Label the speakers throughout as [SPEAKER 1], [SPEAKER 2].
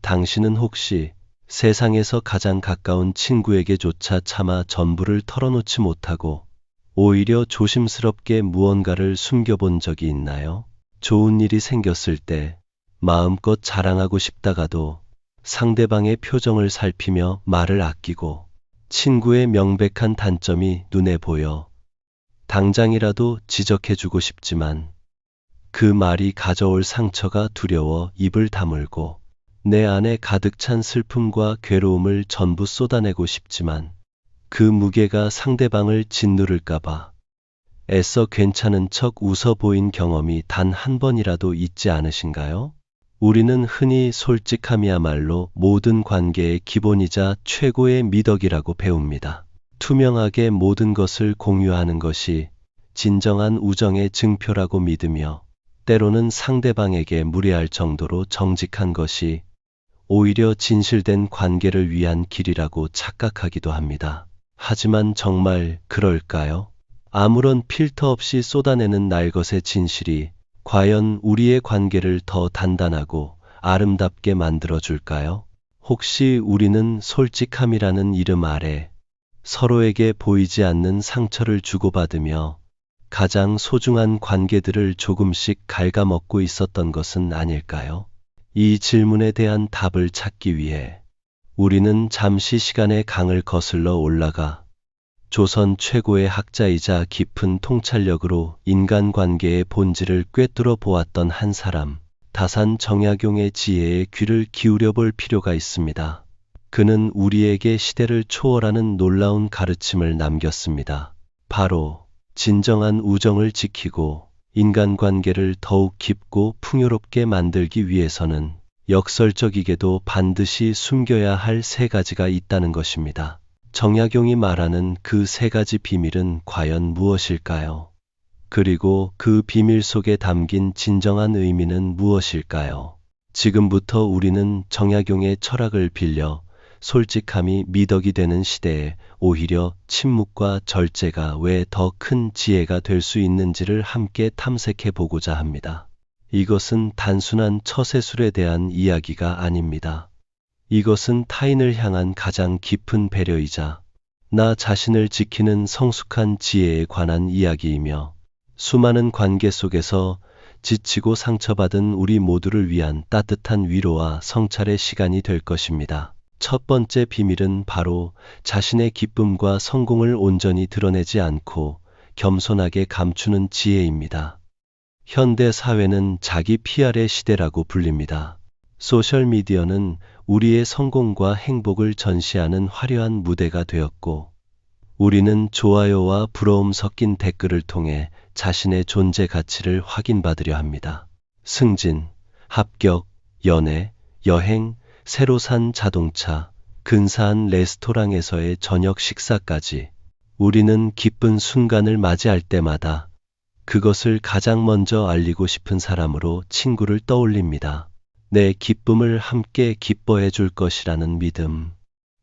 [SPEAKER 1] 당신은 혹시 세상에서 가장 가까운 친구에게조차 차마 전부를 털어놓지 못하고 오히려 조심스럽게 무언가를 숨겨본 적이 있나요? 좋은 일이 생겼을 때 마음껏 자랑하고 싶다가도 상대방의 표정을 살피며 말을 아끼고 친구의 명백한 단점이 눈에 보여 당장이라도 지적해주고 싶지만 그 말이 가져올 상처가 두려워 입을 다물고 내 안에 가득 찬 슬픔과 괴로움을 전부 쏟아내고 싶지만 그 무게가 상대방을 짓누를까봐 애써 괜찮은 척 웃어 보인 경험이 단 한 번이라도 있지 않으신가요? 우리는 흔히 솔직함이야말로 모든 관계의 기본이자 최고의 미덕이라고 배웁니다. 투명하게 모든 것을 공유하는 것이 진정한 우정의 증표라고 믿으며 때로는 상대방에게 무례할 정도로 정직한 것이 오히려 진실된 관계를 위한 길이라고 착각하기도 합니다. 하지만 정말 그럴까요? 아무런 필터 없이 쏟아내는 날것의 진실이 과연 우리의 관계를 더 단단하고 아름답게 만들어줄까요? 혹시 우리는 솔직함이라는 이름 아래 서로에게 보이지 않는 상처를 주고받으며 가장 소중한 관계들을 조금씩 갉아먹고 있었던 것은 아닐까요? 이 질문에 대한 답을 찾기 위해 우리는 잠시 시간의 강을 거슬러 올라가 조선 최고의 학자이자 깊은 통찰력으로 인간관계의 본질을 꿰뚫어 보았던 한 사람, 다산 정약용의 지혜에 귀를 기울여 볼 필요가 있습니다. 그는 우리에게 시대를 초월하는 놀라운 가르침을 남겼습니다. 바로 진정한 우정을 지키고 인간관계를 더욱 깊고 풍요롭게 만들기 위해서는 역설적이게도 반드시 숨겨야 할 세 가지가 있다는 것입니다. 정약용이 말하는 그 세 가지 비밀은 과연 무엇일까요? 그리고 그 비밀 속에 담긴 진정한 의미는 무엇일까요? 지금부터 우리는 정약용의 철학을 빌려 솔직함이 미덕이 되는 시대에 오히려 침묵과 절제가 왜 더 큰 지혜가 될 수 있는지를 함께 탐색해 보고자 합니다. 이것은 단순한 처세술에 대한 이야기가 아닙니다. 이것은 타인을 향한 가장 깊은 배려이자 나 자신을 지키는 성숙한 지혜에 관한 이야기이며 수많은 관계 속에서 지치고 상처받은 우리 모두를 위한 따뜻한 위로와 성찰의 시간이 될 것입니다. 첫 번째 비밀은 바로 자신의 기쁨과 성공을 온전히 드러내지 않고 겸손하게 감추는 지혜입니다. 현대 사회는 자기 PR의 시대라고 불립니다. 소셜미디어는 우리의 성공과 행복을 전시하는 화려한 무대가 되었고, 우리는 좋아요와 부러움 섞인 댓글을 통해 자신의 존재 가치를 확인받으려 합니다. 승진, 합격, 연애, 여행, 새로 산 자동차, 근사한 레스토랑에서의 저녁 식사까지 우리는 기쁜 순간을 맞이할 때마다 그것을 가장 먼저 알리고 싶은 사람으로 친구를 떠올립니다. 내 기쁨을 함께 기뻐해 줄 것이라는 믿음.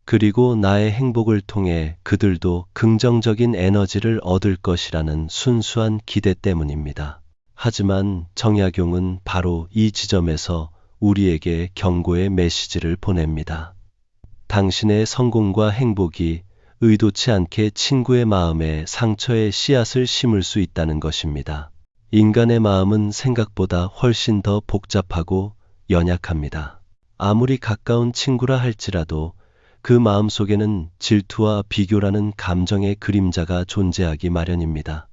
[SPEAKER 1] 그리고 나의 행복을 통해 그들도 긍정적인 에너지를 얻을 것이라는 순수한 기대 때문입니다. 하지만 정약용은 바로 이 지점에서 우리에게 경고의 메시지를 보냅니다. 당신의 성공과 행복이 의도치 않게 친구의 마음에 상처의 씨앗을 심을 수 있다는 것입니다. 인간의 마음은 생각보다 훨씬 더 복잡하고 연약합니다. 아무리 가까운 친구라 할지라도 그 마음 속에는 질투와 비교라는 감정의 그림자가 존재하기 마련입니다.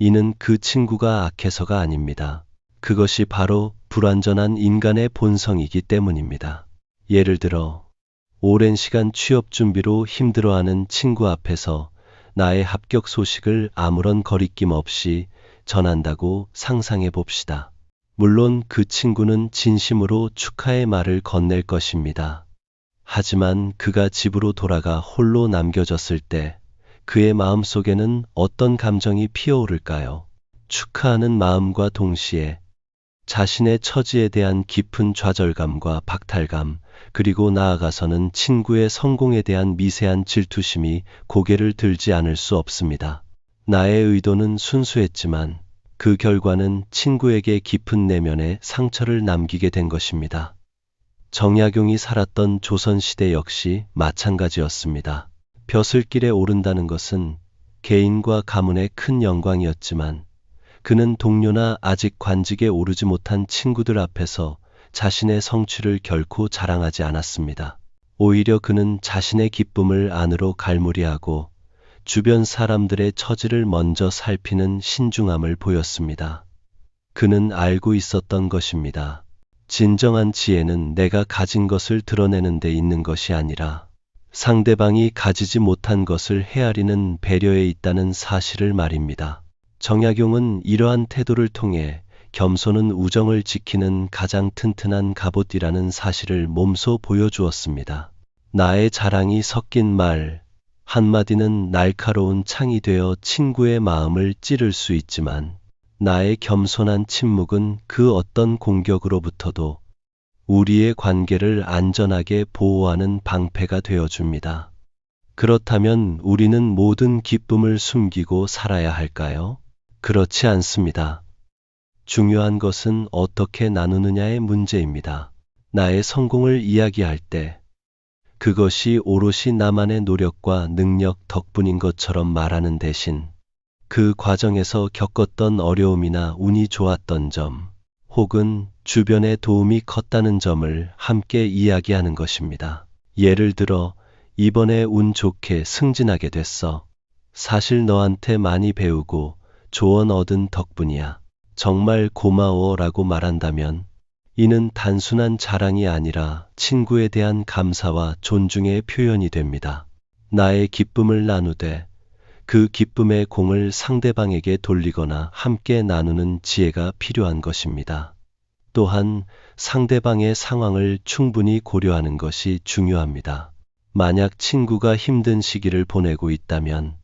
[SPEAKER 1] 이는 그 친구가 악해서가 아닙니다. 그것이 바로 불완전한 인간의 본성이기 때문입니다. 예를 들어, 오랜 시간 취업 준비로 힘들어하는 친구 앞에서 나의 합격 소식을 아무런 거리낌 없이 전한다고 상상해 봅시다. 물론 그 친구는 진심으로 축하의 말을 건넬 것입니다. 하지만 그가 집으로 돌아가 홀로 남겨졌을 때 그의 마음 속에는 어떤 감정이 피어오를까요? 축하하는 마음과 동시에 자신의 처지에 대한 깊은 좌절감과 박탈감, 그리고 나아가서는 친구의 성공에 대한 미세한 질투심이 고개를 들지 않을 수 없습니다. 나의 의도는 순수했지만 그 결과는 친구에게 깊은 내면의 상처를 남기게 된 것입니다. 정약용이 살았던 조선시대 역시 마찬가지였습니다. 벼슬길에 오른다는 것은 개인과 가문의 큰 영광이었지만 그는 동료나 아직 관직에 오르지 못한 친구들 앞에서 자신의 성취를 결코 자랑하지 않았습니다. 오히려 그는 자신의 기쁨을 안으로 갈무리하고 주변 사람들의 처지를 먼저 살피는 신중함을 보였습니다. 그는 알고 있었던 것입니다. 진정한 지혜는 내가 가진 것을 드러내는 데 있는 것이 아니라 상대방이 가지지 못한 것을 헤아리는 배려에 있다는 사실을 말입니다. 정약용은 이러한 태도를 통해 겸손은 우정을 지키는 가장 튼튼한 갑옷이라는 사실을 몸소 보여주었습니다. 나의 자랑이 섞인 말, 한마디는 날카로운 창이 되어 친구의 마음을 찌를 수 있지만 나의 겸손한 침묵은 그 어떤 공격으로부터도 우리의 관계를 안전하게 보호하는 방패가 되어줍니다. 그렇다면 우리는 모든 기쁨을 숨기고 살아야 할까요? 그렇지 않습니다. 중요한 것은 어떻게 나누느냐의 문제입니다. 나의 성공을 이야기할 때 그것이 오롯이 나만의 노력과 능력 덕분인 것처럼 말하는 대신 그 과정에서 겪었던 어려움이나 운이 좋았던 점, 혹은 주변의 도움이 컸다는 점을 함께 이야기하는 것입니다. 예를 들어, 이번에 운 좋게 승진하게 됐어. 사실 너한테 많이 배우고 조언 얻은 덕분이야. 정말 고마워 라고 말한다면 이는 단순한 자랑이 아니라 친구에 대한 감사와 존중의 표현이 됩니다. 나의 기쁨을 나누되 그 기쁨의 공을 상대방에게 돌리거나 함께 나누는 지혜가 필요한 것입니다. 또한 상대방의 상황을 충분히 고려하는 것이 중요합니다. 만약 친구가 힘든 시기를 보내고 있다면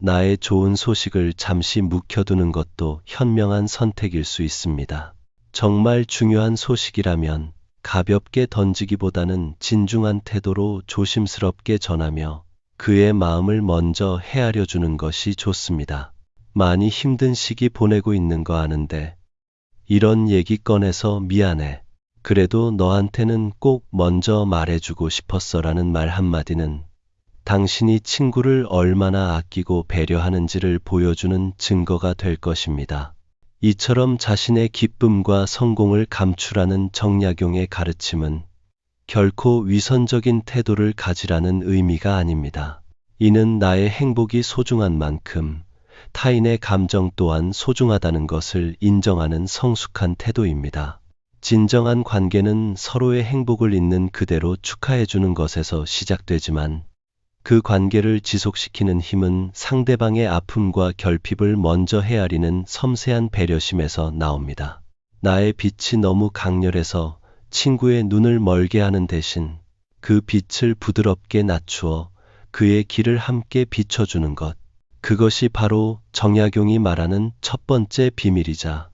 [SPEAKER 1] 나의 좋은 소식을 잠시 묵혀두는 것도 현명한 선택일 수 있습니다. 정말 중요한 소식이라면 가볍게 던지기보다는 진중한 태도로 조심스럽게 전하며 그의 마음을 먼저 헤아려 주는 것이 좋습니다. 많이 힘든 시기 보내고 있는 거 아는데 이런 얘기 꺼내서 미안해. 그래도 너한테는 꼭 먼저 말해주고 싶었어 라는 말 한마디는 당신이 친구를 얼마나 아끼고 배려하는지를 보여주는 증거가 될 것입니다. 이처럼 자신의 기쁨과 성공을 감추라는 정약용의 가르침은 결코 위선적인 태도를 가지라는 의미가 아닙니다. 이는 나의 행복이 소중한 만큼 타인의 감정 또한 소중하다는 것을 인정하는 성숙한 태도입니다. 진정한 관계는 서로의 행복을 있는 그대로 축하해주는 것에서 시작되지만 그 관계를 지속시키는 힘은 상대방의 아픔과 결핍을 먼저 헤아리는 섬세한 배려심에서 나옵니다. 나의 빛이 너무 강렬해서 친구의 눈을 멀게 하는 대신 그 빛을 부드럽게 낮추어 그의 길을 함께 비춰주는 것. 그것이 바로 정약용이 말하는 첫 번째 비밀이자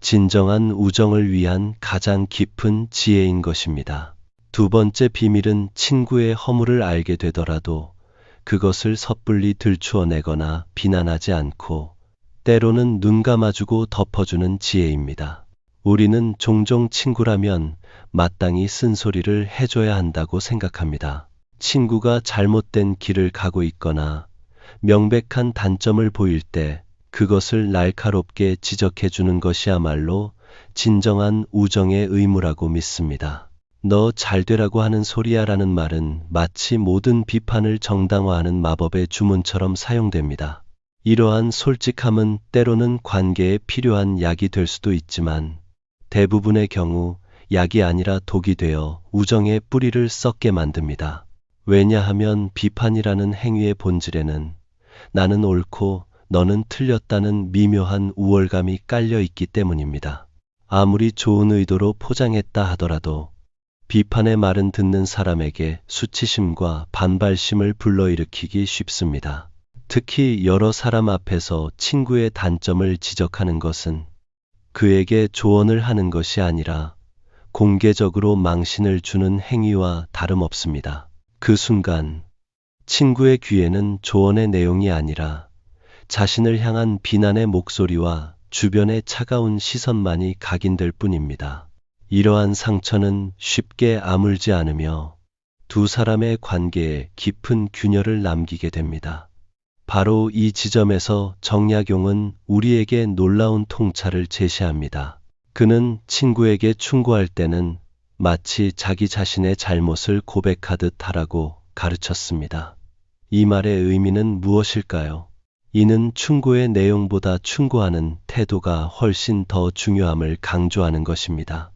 [SPEAKER 1] 진정한 우정을 위한 가장 깊은 지혜인 것입니다. 두 번째 비밀은 친구의 허물을 알게 되더라도 그것을 섣불리 들추어내거나 비난하지 않고 때로는 눈 감아주고 덮어주는 지혜입니다. 우리는 종종 친구라면 마땅히 쓴소리를 해줘야 한다고 생각합니다. 친구가 잘못된 길을 가고 있거나 명백한 단점을 보일 때 그것을 날카롭게 지적해 주는 것이야말로 진정한 우정의 의무라고 믿습니다. 너 잘되라고 하는 소리야 라는 말은 마치 모든 비판을 정당화하는 마법의 주문처럼 사용됩니다. 이러한 솔직함은 때로는 관계에 필요한 약이 될 수도 있지만 대부분의 경우 약이 아니라 독이 되어 우정의 뿌리를 썩게 만듭니다. 왜냐하면 비판이라는 행위의 본질에는 나는 옳고 너는 틀렸다는 미묘한 우월감이 깔려 있기 때문입니다. 아무리 좋은 의도로 포장했다 하더라도 비판의 말은 듣는 사람에게 수치심과 반발심을 불러일으키기 쉽습니다. 특히 여러 사람 앞에서 친구의 단점을 지적하는 것은 그에게 조언을 하는 것이 아니라 공개적으로 망신을 주는 행위와 다름없습니다. 그 순간 친구의 귀에는 조언의 내용이 아니라 자신을 향한 비난의 목소리와 주변의 차가운 시선만이 각인될 뿐입니다. 이러한 상처는 쉽게 아물지 않으며 두 사람의 관계에 깊은 균열을 남기게 됩니다. 바로 이 지점에서 정약용은 우리에게 놀라운 통찰을 제시합니다. 그는 친구에게 충고할 때는 마치 자기 자신의 잘못을 고백하듯 하라고 가르쳤습니다. 이 말의 의미는 무엇일까요? 이는 충고의 내용보다 충고하는 태도가 훨씬 더 중요함을 강조하는 것입니다.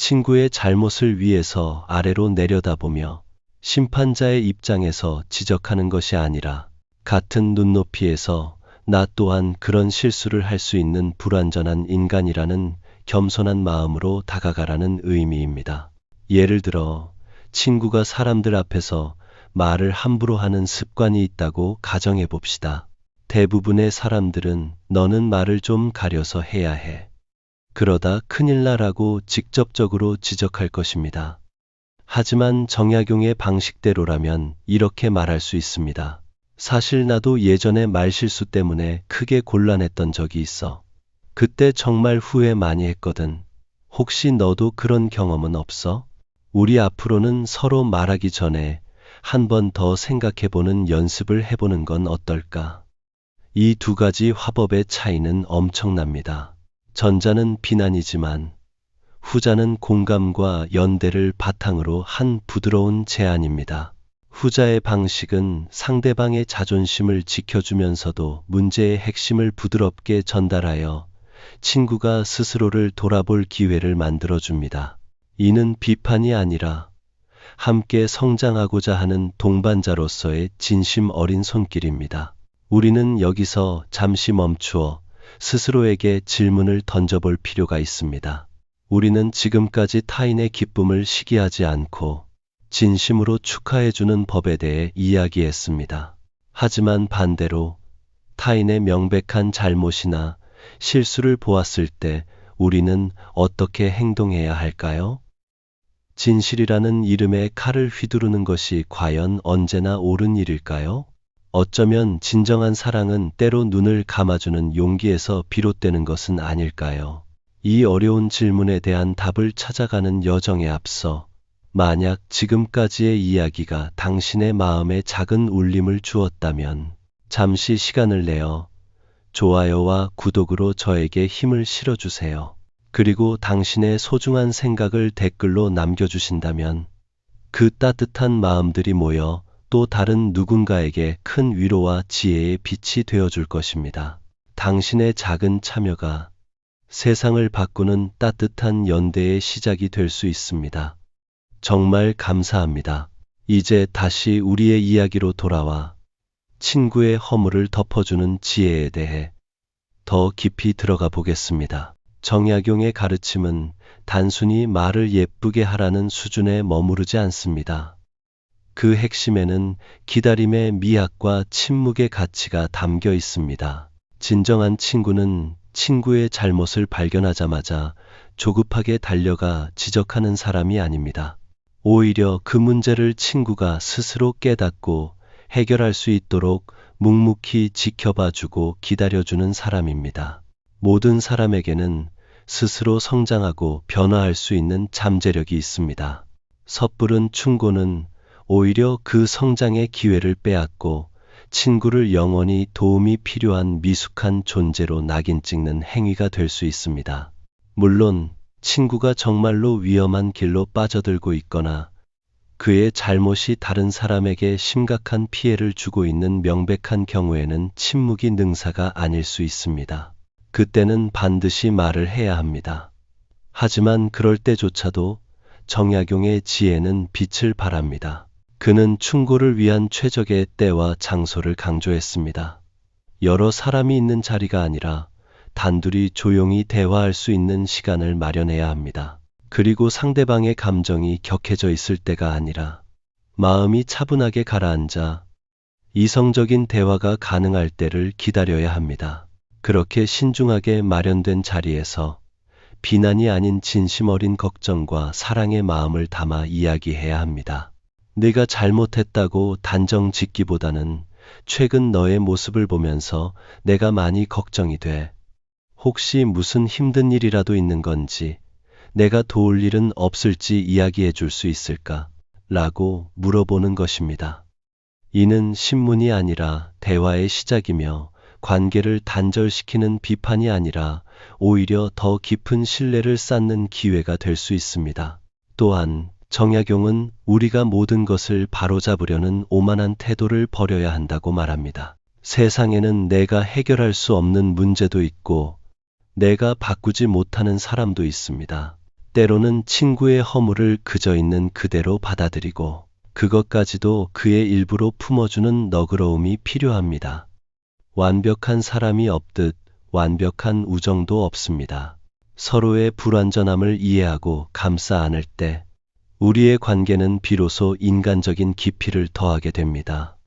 [SPEAKER 1] 친구의 잘못을 위해서 아래로 내려다보며 심판자의 입장에서 지적하는 것이 아니라 같은 눈높이에서 나 또한 그런 실수를 할 수 있는 불완전한 인간이라는 겸손한 마음으로 다가가라는 의미입니다. 예를 들어 친구가 사람들 앞에서 말을 함부로 하는 습관이 있다고 가정해 봅시다. 대부분의 사람들은 너는 말을 좀 가려서 해야 해. 그러다 큰일 나라고 직접적으로 지적할 것입니다. 하지만 정약용의 방식대로라면 이렇게 말할 수 있습니다. 사실 나도 예전에 말실수 때문에 크게 곤란했던 적이 있어. 그때 정말 후회 많이 했거든. 혹시 너도 그런 경험은 없어? 우리 앞으로는 서로 말하기 전에 한 번 더 생각해보는 연습을 해보는 건 어떨까? 이 두 가지 화법의 차이는 엄청납니다. 전자는 비난이지만 후자는 공감과 연대를 바탕으로 한 부드러운 제안입니다. 후자의 방식은 상대방의 자존심을 지켜주면서도 문제의 핵심을 부드럽게 전달하여 친구가 스스로를 돌아볼 기회를 만들어줍니다. 이는 비판이 아니라 함께 성장하고자 하는 동반자로서의 진심 어린 손길입니다. 우리는 여기서 잠시 멈추어 스스로에게 질문을 던져볼 필요가 있습니다. 우리는 지금까지 타인의 기쁨을 시기하지 않고 진심으로 축하해주는 법에 대해 이야기했습니다. 하지만 반대로 타인의 명백한 잘못이나 실수를 보았을 때 우리는 어떻게 행동해야 할까요? 진실이라는 이름의 칼을 휘두르는 것이 과연 언제나 옳은 일일까요? 어쩌면 진정한 사랑은 때로 눈을 감아주는 용기에서 비롯되는 것은 아닐까요? 이 어려운 질문에 대한 답을 찾아가는 여정에 앞서 만약 지금까지의 이야기가 당신의 마음에 작은 울림을 주었다면 잠시 시간을 내어 좋아요와 구독으로 저에게 힘을 실어주세요. 그리고 당신의 소중한 생각을 댓글로 남겨주신다면 그 따뜻한 마음들이 모여 또 다른 누군가에게 큰 위로와 지혜의 빛이 되어줄 것입니다. 당신의 작은 참여가 세상을 바꾸는 따뜻한 연대의 시작이 될 수 있습니다. 정말 감사합니다. 이제 다시 우리의 이야기로 돌아와 친구의 허물을 덮어주는 지혜에 대해 더 깊이 들어가 보겠습니다. 정약용의 가르침은 단순히 말을 예쁘게 하라는 수준에 머무르지 않습니다. 그 핵심에는 기다림의 미학과 침묵의 가치가 담겨 있습니다. 진정한 친구는 친구의 잘못을 발견하자마자 조급하게 달려가 지적하는 사람이 아닙니다. 오히려 그 문제를 친구가 스스로 깨닫고 해결할 수 있도록 묵묵히 지켜봐 주고 기다려주는 사람입니다. 모든 사람에게는 스스로 성장하고 변화할 수 있는 잠재력이 있습니다. 섣부른 충고는 오히려 그 성장의 기회를 빼앗고 친구를 영원히 도움이 필요한 미숙한 존재로 낙인 찍는 행위가 될 수 있습니다. 물론 친구가 정말로 위험한 길로 빠져들고 있거나 그의 잘못이 다른 사람에게 심각한 피해를 주고 있는 명백한 경우에는 침묵이 능사가 아닐 수 있습니다. 그때는 반드시 말을 해야 합니다. 하지만 그럴 때조차도 정약용의 지혜는 빛을 발합니다. 그는 충고를 위한 최적의 때와 장소를 강조했습니다. 여러 사람이 있는 자리가 아니라 단둘이 조용히 대화할 수 있는 시간을 마련해야 합니다. 그리고 상대방의 감정이 격해져 있을 때가 아니라 마음이 차분하게 가라앉아 이성적인 대화가 가능할 때를 기다려야 합니다. 그렇게 신중하게 마련된 자리에서 비난이 아닌 진심 어린 걱정과 사랑의 마음을 담아 이야기해야 합니다. 내가 잘못했다고 단정 짓기보다는 최근 너의 모습을 보면서 내가 많이 걱정이 돼. 혹시 무슨 힘든 일이라도 있는 건지, 내가 도울 일은 없을지 이야기해 줄 수 있을까? 라고 물어보는 것입니다. 이는 신문이 아니라 대화의 시작이며 관계를 단절시키는 비판이 아니라 오히려 더 깊은 신뢰를 쌓는 기회가 될 수 있습니다. 또한 정약용은 우리가 모든 것을 바로잡으려는 오만한 태도를 버려야 한다고 말합니다. 세상에는 내가 해결할 수 없는 문제도 있고 내가 바꾸지 못하는 사람도 있습니다. 때로는 친구의 허물을 그저 있는 그대로 받아들이고 그것까지도 그의 일부로 품어주는 너그러움이 필요합니다. 완벽한 사람이 없듯 완벽한 우정도 없습니다. 서로의 불완전함을 이해하고 감싸 안을 때 우리의 관계는 비로소 인간적인 깊이를 더하게 됩니다.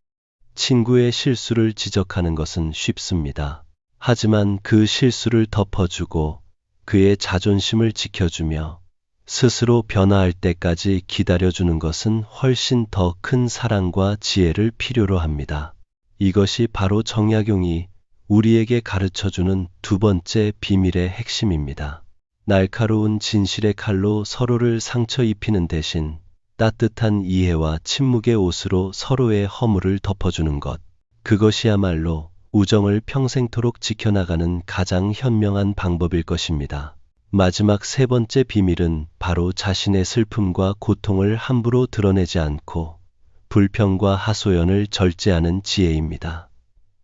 [SPEAKER 1] 친구의 실수를 지적하는 것은 쉽습니다. 하지만 그 실수를 덮어주고 그의 자존심을 지켜주며 스스로 변화할 때까지 기다려주는 것은 훨씬 더 큰 사랑과 지혜를 필요로 합니다. 이것이 바로 정약용이 우리에게 가르쳐 주는 두 번째 비밀의 핵심입니다. 날카로운 진실의 칼로 서로를 상처 입히는 대신 따뜻한 이해와 침묵의 옷으로 서로의 허물을 덮어주는 것. 그것이야말로 우정을 평생토록 지켜나가는 가장 현명한 방법일 것입니다. 마지막 세 번째 비밀은 바로 자신의 슬픔과 고통을 함부로 드러내지 않고 불평과 하소연을 절제하는 지혜입니다.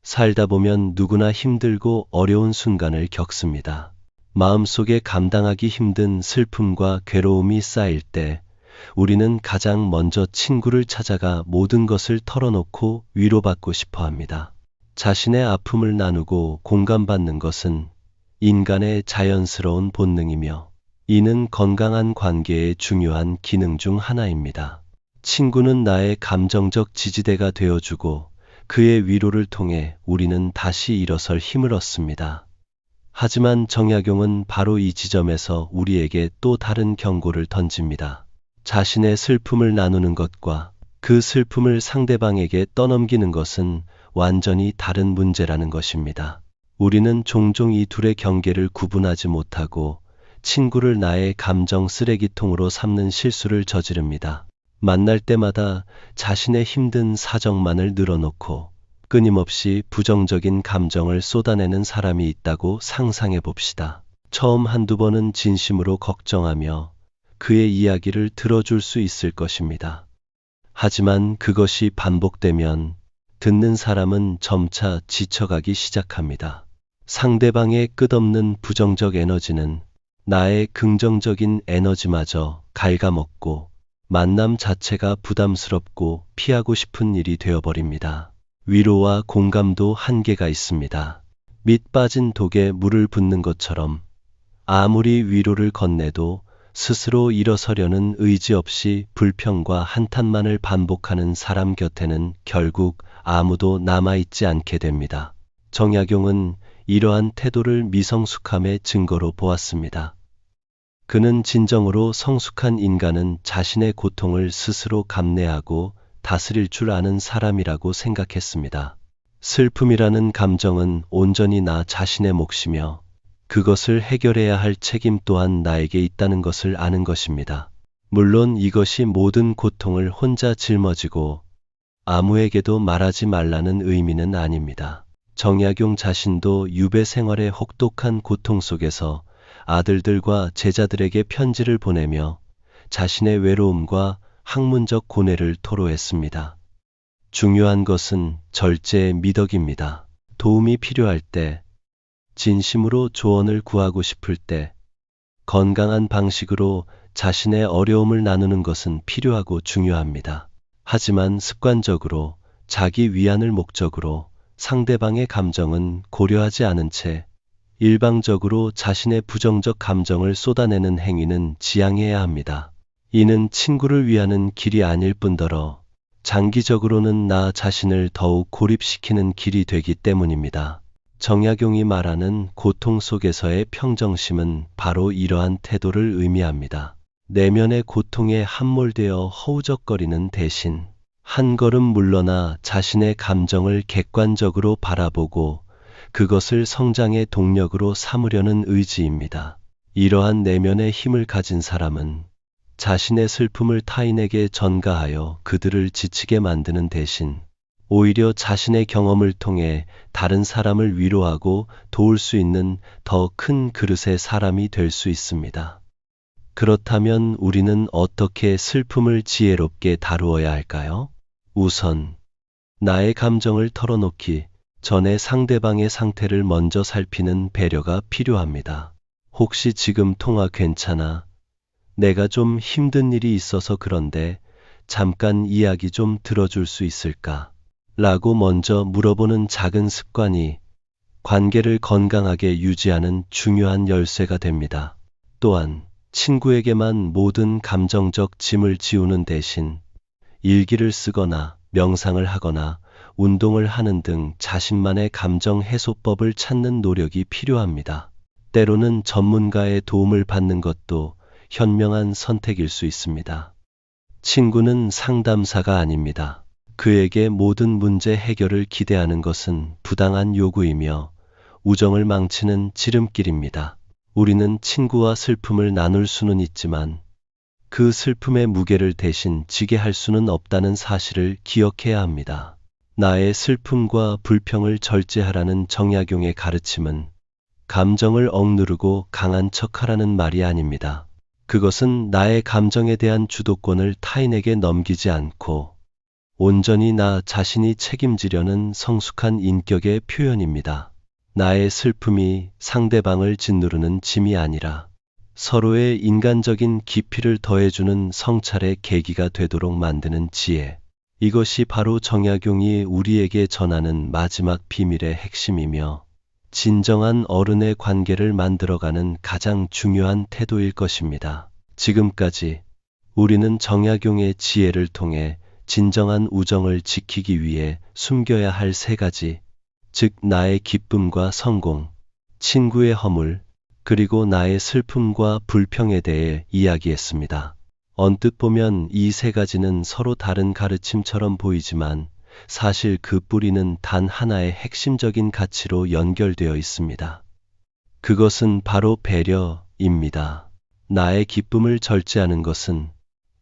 [SPEAKER 1] 살다 보면 누구나 힘들고 어려운 순간을 겪습니다. 마음속에 감당하기 힘든 슬픔과 괴로움이 쌓일 때 우리는 가장 먼저 친구를 찾아가 모든 것을 털어놓고 위로받고 싶어 합니다. 자신의 아픔을 나누고 공감받는 것은 인간의 자연스러운 본능이며 이는 건강한 관계의 중요한 기능 중 하나입니다. 친구는 나의 감정적 지지대가 되어주고 그의 위로를 통해 우리는 다시 일어설 힘을 얻습니다. 하지만 정약용은 바로 이 지점에서 우리에게 또 다른 경고를 던집니다. 자신의 슬픔을 나누는 것과 그 슬픔을 상대방에게 떠넘기는 것은 완전히 다른 문제라는 것입니다. 우리는 종종 이 둘의 경계를 구분하지 못하고 친구를 나의 감정 쓰레기통으로 삼는 실수를 저지릅니다. 만날 때마다 자신의 힘든 사정만을 늘어놓고 끊임없이 부정적인 감정을 쏟아내는 사람이 있다고 상상해 봅시다. 처음 한두 번은 진심으로 걱정하며 그의 이야기를 들어줄 수 있을 것입니다. 하지만 그것이 반복되면 듣는 사람은 점차 지쳐가기 시작합니다. 상대방의 끝없는 부정적 에너지는 나의 긍정적인 에너지마저 갉아먹고 만남 자체가 부담스럽고 피하고 싶은 일이 되어버립니다. 위로와 공감도 한계가 있습니다. 밑 빠진 독에 물을 붓는 것처럼 아무리 위로를 건네도 스스로 일어서려는 의지 없이 불평과 한탄만을 반복하는 사람 곁에는 결국 아무도 남아있지 않게 됩니다. 정약용은 이러한 태도를 미성숙함의 증거로 보았습니다. 그는 진정으로 성숙한 인간은 자신의 고통을 스스로 감내하고 다스릴 줄 아는 사람이라고 생각했습니다. 슬픔이라는 감정은 온전히 나 자신의 몫이며 그것을 해결해야 할 책임 또한 나에게 있다는 것을 아는 것입니다. 물론 이것이 모든 고통을 혼자 짊어지고 아무에게도 말하지 말라는 의미는 아닙니다. 정약용 자신도 유배 생활의 혹독한 고통 속에서 아들들과 제자들에게 편지를 보내며 자신의 외로움과 학문적 고뇌를 토로했습니다. 중요한 것은 절제의 미덕입니다. 도움이 필요할 때, 진심으로 조언을 구하고 싶을 때, 건강한 방식으로 자신의 어려움을 나누는 것은 필요하고 중요합니다. 하지만 습관적으로 자기 위안을 목적으로 상대방의 감정은 고려하지 않은 채 일방적으로 자신의 부정적 감정을 쏟아내는 행위는 지양해야 합니다. 이는 친구를 위하는 길이 아닐 뿐더러 장기적으로는 나 자신을 더욱 고립시키는 길이 되기 때문입니다. 정약용이 말하는 고통 속에서의 평정심은 바로 이러한 태도를 의미합니다. 내면의 고통에 함몰되어 허우적거리는 대신 한 걸음 물러나 자신의 감정을 객관적으로 바라보고 그것을 성장의 동력으로 삼으려는 의지입니다. 이러한 내면의 힘을 가진 사람은 자신의 슬픔을 타인에게 전가하여 그들을 지치게 만드는 대신 오히려 자신의 경험을 통해 다른 사람을 위로하고 도울 수 있는 더 큰 그릇의 사람이 될 수 있습니다. 그렇다면 우리는 어떻게 슬픔을 지혜롭게 다루어야 할까요? 우선, 나의 감정을 털어놓기 전에 상대방의 상태를 먼저 살피는 배려가 필요합니다. 혹시 지금 통화 괜찮아? 내가 좀 힘든 일이 있어서 그런데 잠깐 이야기 좀 들어줄 수 있을까? 라고 먼저 물어보는 작은 습관이 관계를 건강하게 유지하는 중요한 열쇠가 됩니다. 또한 친구에게만 모든 감정적 짐을 지우는 대신 일기를 쓰거나 명상을 하거나 운동을 하는 등 자신만의 감정 해소법을 찾는 노력이 필요합니다. 때로는 전문가의 도움을 받는 것도 현명한 선택일 수 있습니다. 친구는 상담사가 아닙니다. 그에게 모든 문제 해결을 기대하는 것은 부당한 요구이며 우정을 망치는 지름길입니다. 우리는 친구와 슬픔을 나눌 수는 있지만 그 슬픔의 무게를 대신 지게 할 수는 없다는 사실을 기억해야 합니다. 나의 슬픔과 불평을 절제하라는 정약용의 가르침은 감정을 억누르고 강한 척하라는 말이 아닙니다. 그것은 나의 감정에 대한 주도권을 타인에게 넘기지 않고 온전히 나 자신이 책임지려는 성숙한 인격의 표현입니다. 나의 슬픔이 상대방을 짓누르는 짐이 아니라 서로의 인간적인 깊이를 더해주는 성찰의 계기가 되도록 만드는 지혜. 이것이 바로 정약용이 우리에게 전하는 마지막 비밀의 핵심이며 진정한 어른의 관계를 만들어가는 가장 중요한 태도일 것입니다. 지금까지 우리는 정약용의 지혜를 통해 진정한 우정을 지키기 위해 숨겨야 할 세 가지, 즉 나의 기쁨과 성공, 친구의 허물, 그리고 나의 슬픔과 불평에 대해 이야기했습니다. 언뜻 보면 이 세 가지는 서로 다른 가르침처럼 보이지만 사실 그 뿌리는 단 하나의 핵심적인 가치로 연결되어 있습니다. 그것은 바로 배려입니다. 나의 기쁨을 절제하는 것은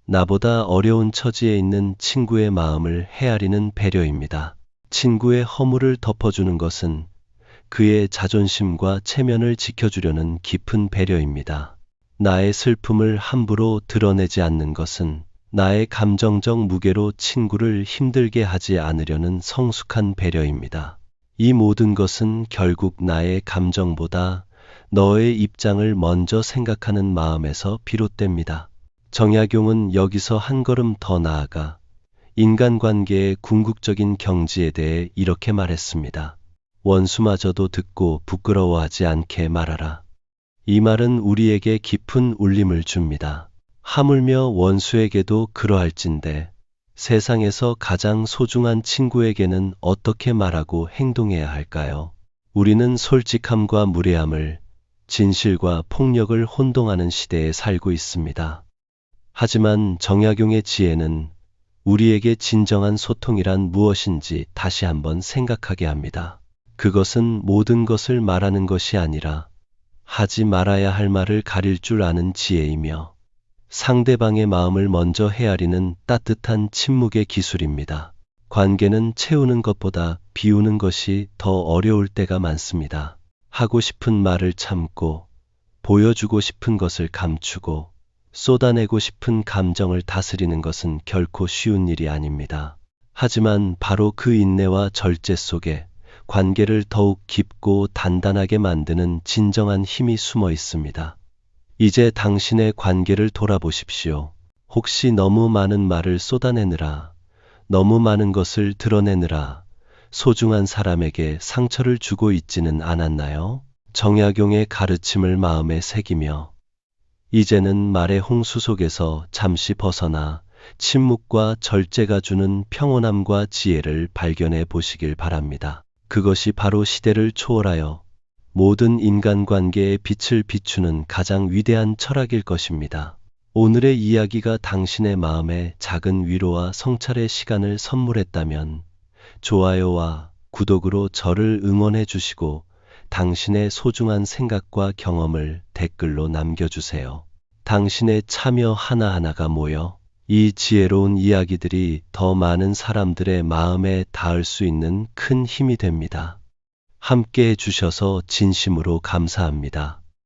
[SPEAKER 1] 나보다 어려운 처지에 있는 친구의 마음을 헤아리는 배려입니다. 친구의 허물을 덮어주는 것은 그의 자존심과 체면을 지켜주려는 깊은 배려입니다. 나의 슬픔을 함부로 드러내지 않는 것은 나의 감정적 무게로 친구를 힘들게 하지 않으려는 성숙한 배려입니다. 이 모든 것은 결국 나의 감정보다 너의 입장을 먼저 생각하는 마음에서 비롯됩니다. 정약용은 여기서 한 걸음 더 나아가 인간관계의 궁극적인 경지에 대해 이렇게 말했습니다. 원수마저도 듣고 부끄러워하지 않게 말하라. 이 말은 우리에게 깊은 울림을 줍니다. 하물며 원수에게도 그러할진데 세상에서 가장 소중한 친구에게는 어떻게 말하고 행동해야 할까요? 우리는 솔직함과 무례함을 진실과 폭력을 혼동하는 시대에 살고 있습니다. 하지만 정약용의 지혜는 우리에게 진정한 소통이란 무엇인지 다시 한번 생각하게 합니다. 그것은 모든 것을 말하는 것이 아니라 하지 말아야 할 말을 가릴 줄 아는 지혜이며 상대방의 마음을 먼저 헤아리는 따뜻한 침묵의 기술입니다. 관계는 채우는 것보다 비우는 것이 더 어려울 때가 많습니다. 하고 싶은 말을 참고 보여주고 싶은 것을 감추고 쏟아내고 싶은 감정을 다스리는 것은 결코 쉬운 일이 아닙니다. 하지만 바로 그 인내와 절제 속에 관계를 더욱 깊고 단단하게 만드는 진정한 힘이 숨어 있습니다. 이제 당신의 관계를 돌아보십시오. 혹시 너무 많은 말을 쏟아내느라, 너무 많은 것을 드러내느라 소중한 사람에게 상처를 주고 있지는 않았나요? 정약용의 가르침을 마음에 새기며 이제는 말의 홍수 속에서 잠시 벗어나 침묵과 절제가 주는 평온함과 지혜를 발견해 보시길 바랍니다. 그것이 바로 시대를 초월하여 모든 인간관계에 빛을 비추는 가장 위대한 철학일 것입니다. 오늘의 이야기가 당신의 마음에 작은 위로와 성찰의 시간을 선물했다면 좋아요와 구독으로 저를 응원해 주시고 당신의 소중한 생각과 경험을 댓글로 남겨주세요. 당신의 참여 하나하나가 모여 이 지혜로운 이야기들이 더 많은 사람들의 마음에 닿을 수 있는 큰 힘이 됩니다. 함께 해주셔서 진심으로 감사합니다.